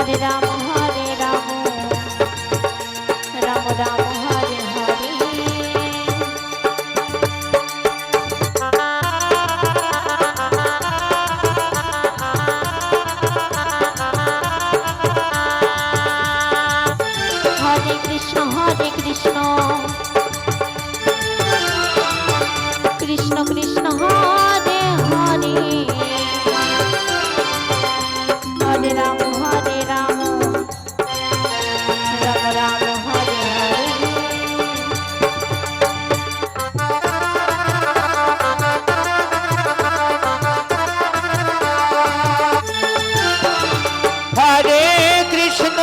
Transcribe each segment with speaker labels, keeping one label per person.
Speaker 1: Hare Ram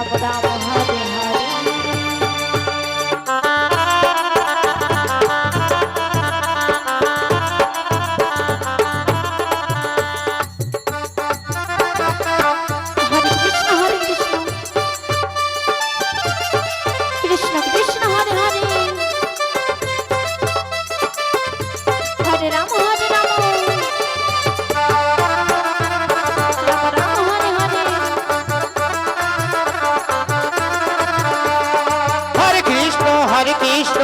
Speaker 2: Dama, Dama,
Speaker 1: Dama.